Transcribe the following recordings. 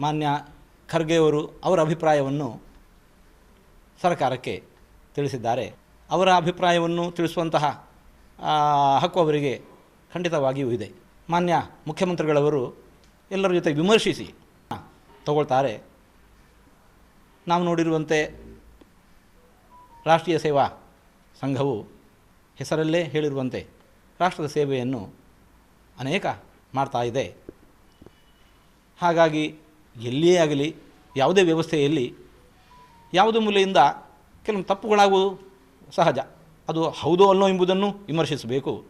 ಮಾನ್ಯ ಖರ್ಗೆಯವರು ಅವರ ಅಭಿಪ್ರಾಯವನ್ನು ಸರ್ಕಾರಕ್ಕೆ ತಿಳಿಸಿದ್ದಾರೆ. ಅವರ ಅಭಿಪ್ರಾಯವನ್ನು ತಿಳಿಸುವಂತಹ ಹಕ್ಕು ಅವರಿಗೆ ಖಂಡಿತವಾಗಿಯೂ ಇದೆ. ಮಾನ್ಯ ಮುಖ್ಯಮಂತ್ರಿಗಳವರು ಎಲ್ಲರ ಜೊತೆ ವಿಮರ್ಶಿಸಿ ತಗೊಳ್ತಾರೆ. ನಾವು ನೋಡಿರುವಂತೆ ರಾಷ್ಟ್ರೀಯ ಸೇವಾ ಸಂಘವು ಹೆಸರಲ್ಲೇ ಹೇಳಿರುವಂತೆ ರಾಷ್ಟ್ರದ ಸೇವೆಯನ್ನು ಅನೇಕ ಮಾಡ್ತಾ ಇದೆ. ಹಾಗಾಗಿ ಎಲ್ಲಿಯೇ ಆಗಲಿ, ಯಾವುದೇ ವ್ಯವಸ್ಥೆಯಲ್ಲಿ ಯಾವುದೇ ಮೂಲೆಯಿಂದ ಕೆಲವು ತಪ್ಪುಗಳಾಗುವುದು ಸಹಜ. ಅದು ಹೌದೋ ಅಲ್ಲೋ ಎಂಬುದನ್ನು ವಿಮರ್ಶಿಸಬೇಕು.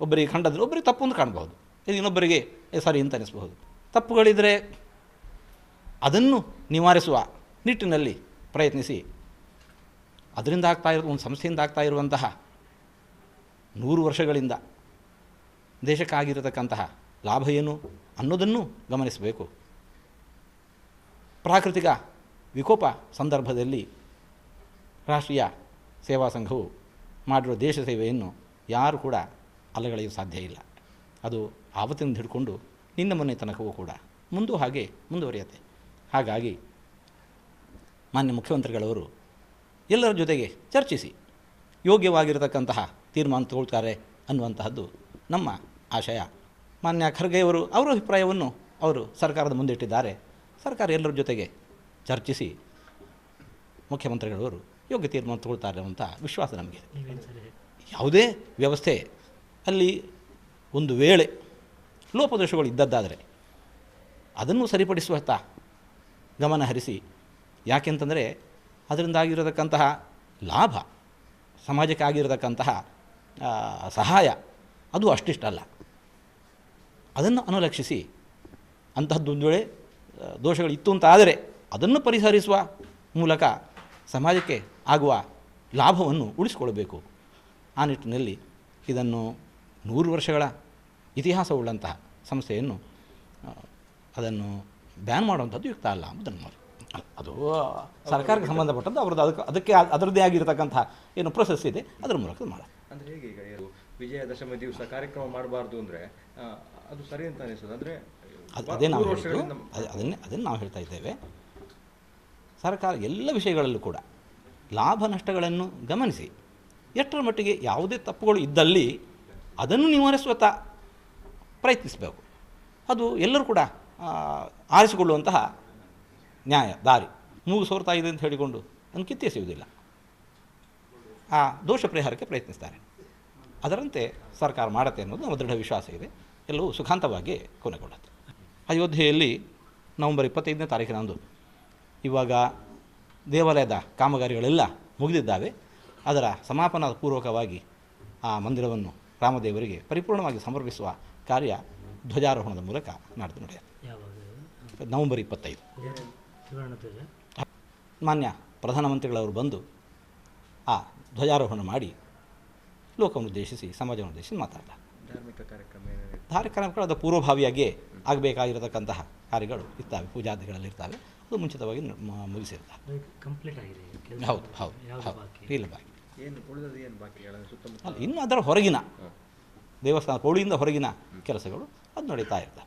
ಒಬ್ಬರಿಗೆ ಕಂಡದ್ರೆ ಒಬ್ಬರಿಗೆ ತಪ್ಪು ಅಂತ ಕಾಣಬಹುದು. ಇದು ಇನ್ನೊಬ್ಬರಿಗೆ ಸಾರಿ ಅಂತ ಅನಿಸಬಹುದು. ತಪ್ಪುಗಳಿದ್ದರೆ ಅದನ್ನು ನಿವಾರಿಸುವ ನಿಟ್ಟಿನಲ್ಲಿ ಪ್ರಯತ್ನಿಸಿ. ಅದರಿಂದ ಆಗ್ತಾ ಇರೋ ಒಂದು ಸಂಸ್ಥೆಯಿಂದ ಆಗ್ತಾ ಇರುವಂತಹ ನೂರು ವರ್ಷಗಳಿಂದ ದೇಶಕ್ಕಾಗಿರತಕ್ಕಂತಹ ಲಾಭ ಏನು ಅನ್ನೋದನ್ನು ಗಮನಿಸಬೇಕು. ಪ್ರಾಕೃತಿಕ ವಿಕೋಪ ಸಂದರ್ಭದಲ್ಲಿ ರಾಷ್ಟ್ರೀಯ ಸೇವಾ ಸಂಘವು ಮಾಡಿರೋ ದೇಶ ಸೇವೆಯನ್ನು ಯಾರು ಕೂಡ ಅಲೆಗಳೆಯಲು ಸಾಧ್ಯ ಇಲ್ಲ. ಅದು ಆವತ್ತಿನಿಂದ ಹಿಡ್ಕೊಂಡು ನಿನ್ನ ಮೊನ್ನೆ ತನಕವೂ ಕೂಡ ಮುಂದೂ ಹಾಗೆ ಮುಂದುವರಿಯುತ್ತೆ. ಹಾಗಾಗಿ ಮಾನ್ಯ ಮುಖ್ಯಮಂತ್ರಿಗಳವರು ಎಲ್ಲರ ಜೊತೆಗೆ ಚರ್ಚಿಸಿ. ಯೋಗ್ಯವಾಗಿರತಕ್ಕಂತಹ ತೀರ್ಮಾನ ತಗೊಳ್ತಾರೆ ಅನ್ನುವಂತಹದ್ದು ನಮ್ಮ ಆಶಯ. ಮಾನ್ಯ ಖರ್ಗೆಯವರು ಅವರ ಅಭಿಪ್ರಾಯವನ್ನು ಅವರು ಸರ್ಕಾರದ ಮುಂದಿಟ್ಟಿದ್ದಾರೆ ಸರ್ಕಾರ ಎಲ್ಲರ ಜೊತೆಗೆ ಚರ್ಚಿಸಿ ಮುಖ್ಯಮಂತ್ರಿಗಳವರು ಯೋಗ್ಯ ತೀರ್ಮಾನ ತಗೊಳ್ತಾರೆ ಅಂತ ವಿಶ್ವಾಸ ನಮಗೆ ಯಾವುದೇ ವ್ಯವಸ್ಥೆ ಅಲ್ಲಿ ಒಂದು ವೇಳೆ ಲೋಪದೋಷಗಳು ಇದ್ದದ್ದಾದರೆ ಅದನ್ನು ಸರಿಪಡಿಸುವತ್ತ ಗಮನ ಹರಿಸಿ. ಯಾಕೆಂತಂದರೆ ಅದರಿಂದ ಆಗಿರತಕ್ಕಂತಹ ಲಾಭ ಸಮಾಜಕ್ಕೆ ಆಗಿರತಕ್ಕಂತಹ ಸಹಾಯ ಅದು ಅಷ್ಟಿಷ್ಟಲ್ಲ. ಅದನ್ನು ಅನುಲಕ್ಷಿಸಿ ಅಂತಹದ್ದೊಂದು ವೇಳೆ ದೋಷಗಳು ಇತ್ತು ಅಂತ ಆದರೆ ಅದನ್ನು ಪರಿಹರಿಸುವ ಮೂಲಕ ಸಮಾಜಕ್ಕೆ ಆಗುವ ಲಾಭವನ್ನು ಉಳಿಸಿಕೊಳ್ಳಬೇಕು. ಆ ನಿಟ್ಟಿನಲ್ಲಿ ಇದನ್ನು ನೂರು ವರ್ಷಗಳ ಇತಿಹಾಸವುಳ್ಳಂತಹ ಸಂಸ್ಥೆಯನ್ನು ಅದನ್ನು ಬ್ಯಾನ್ ಮಾಡುವಂಥದ್ದು ಯುಕ್ತ ಅಲ್ಲ ಎಂಬುದನ್ನು ನೋಡಿ. ಅದು ಸರ್ಕಾರಕ್ಕೆ ಸಂಬಂಧಪಟ್ಟದ್ದು ಅವ್ರದ್ದು ಅದಕ್ಕೆ ಅದಕ್ಕೆ ಅದರದ್ದೇ ಆಗಿರತಕ್ಕಂತಹ ಏನು ಪ್ರೊಸೆಸ್ ಇದೆ ಅದರ ಮೂಲಕ ಮಾಡ. ಅಂದರೆ ಹೇಗೆ ಈಗ ವಿಜಯದಶಮಿ ದಿವಸ ಕಾರ್ಯಕ್ರಮ ಮಾಡಬಾರ್ದು ಅಂದ್ರೆ ಅದು ಸರಿ ಅಂತ ಅನಿಸೋದು ಅಂದರೆ ಅದೇ ನಾವು ಅದನ್ನೇ ಅದನ್ನು ನಾವು ಹೇಳ್ತಾ ಇದ್ದೇವೆ. ಸರ್ಕಾರ ಎಲ್ಲ ವಿಷಯಗಳಲ್ಲೂ ಕೂಡ ಲಾಭ ನಷ್ಟಗಳನ್ನು ಗಮನಿಸಿ. ಎಷ್ಟರ ಮಟ್ಟಿಗೆ ಯಾವುದೇ ತಪ್ಪುಗಳು ಇದ್ದಲ್ಲಿ ಅದನ್ನು ನಿವಾರಿಸುವತ್ತ ಪ್ರಯತ್ನಿಸಬೇಕು. ಅದು ಎಲ್ಲರೂ ಕೂಡ ಆ, ಆರಿಸಿಕೊಳ್ಳುವಂತಹ ನ್ಯಾಯ ದಾರಿ. ಮೂಗು ಸೋರ್ತಾ ಇದೆ ಅಂತ ಹೇಳಿಕೊಂಡು ಅದನ್ನು ಕಿತ್ತೆಸೆಯುವುದಿಲ್ಲ ಆ ದೋಷ ಪರಿಹಾರಕ್ಕೆ ಪ್ರಯತ್ನಿಸ್ತಾರೆ. ಅದರಂತೆ ಸರ್ಕಾರ ಮಾಡುತ್ತೆ ಅನ್ನೋದು ನಮ್ಮ ದೃಢ ವಿಶ್ವಾಸ ಇದೆ. ಎಲ್ಲವೂ ಸುಖಾಂತವಾಗಿ ಕೊನೆಗೊಳ್ಳುತ್ತೆ. ಅಯೋಧ್ಯೆಯಲ್ಲಿ ನವಂಬರ್ ಇಪ್ಪತ್ತೈದನೇ ತಾರೀಕಿನಂದು ಇವಾಗ ದೇವಾಲಯದ ಕಾಮಗಾರಿಗಳೆಲ್ಲ ಮುಗಿದಿದ್ದಾವೆ. ಅದರ ಸಮಾಪನ ಪೂರ್ವಕವಾಗಿ ಆ ಮಂದಿರವನ್ನು ರಾಮದೇವರಿಗೆ ಪರಿಪೂರ್ಣವಾಗಿ ಸಮರ್ಪಿಸುವ ಕಾರ್ಯ ಧ್ವಜಾರೋಹಣದ ಮೂಲಕ ನಡೆದು ನಡೆಯುತ್ತೆ. ನವಂಬರ್ ಇಪ್ಪತ್ತೈದು. ಮಾನ್ಯ ಪ್ರಧಾನಮಂತ್ರಿಗಳವರು ಬಂದು ಆ ಧ್ವಜಾರೋಹಣ ಮಾಡಿ ಲೋಕವನ್ನು ಉದ್ದೇಶಿಸಿ ಸಮಾಜವನ್ನು ಉದ್ದೇಶಿಸಿ ಮಾತಾಡ್ತಾರೆ. ಧಾರ್ಮಿಕ ಕಾರ್ಯಕ್ರಮ ಕಾರ್ಯಕ್ರಮಗಳು ಅದು ಪೂರ್ವಭಾವಿಯಾಗಿ ಆಗಬೇಕಾಗಿರತಕ್ಕಂತಹ ಕಾರ್ಯಗಳು ಇರ್ತವೆ ಪೂಜಾದಿಗಳಲ್ಲಿ ಇರ್ತವೆ ಅದು ಮುಂಚಿತವಾಗಿ ಮುಗಿಸಿರ್ತಾರೆ. ಕಂಪ್ಲೀಟ್ ಆಗಿದೆ ಹೌದು ಹೌದು ಯಾವ್ದು ಹೌದು. ಬಾಕಿ? ಇಲ್ಲ ಬಾಕಿ. ಏನು ಉಳಿದದ್ದು ಏನು ಬಾಕಿ? ಹೇಳೋದು ಸುತ್ತಮುತ್ತ ಅಲ್ಲ ಇನ್ನು ಅದರ ಹೊರಗಿನ ದೇವಸ್ಥಾನ ಕೋಳಿಯಿಂದ ಹೊರಗಿನ ಕೆಲಸಗಳು ಅದು ನಡೀತಾ ಇರ್ತವೆ.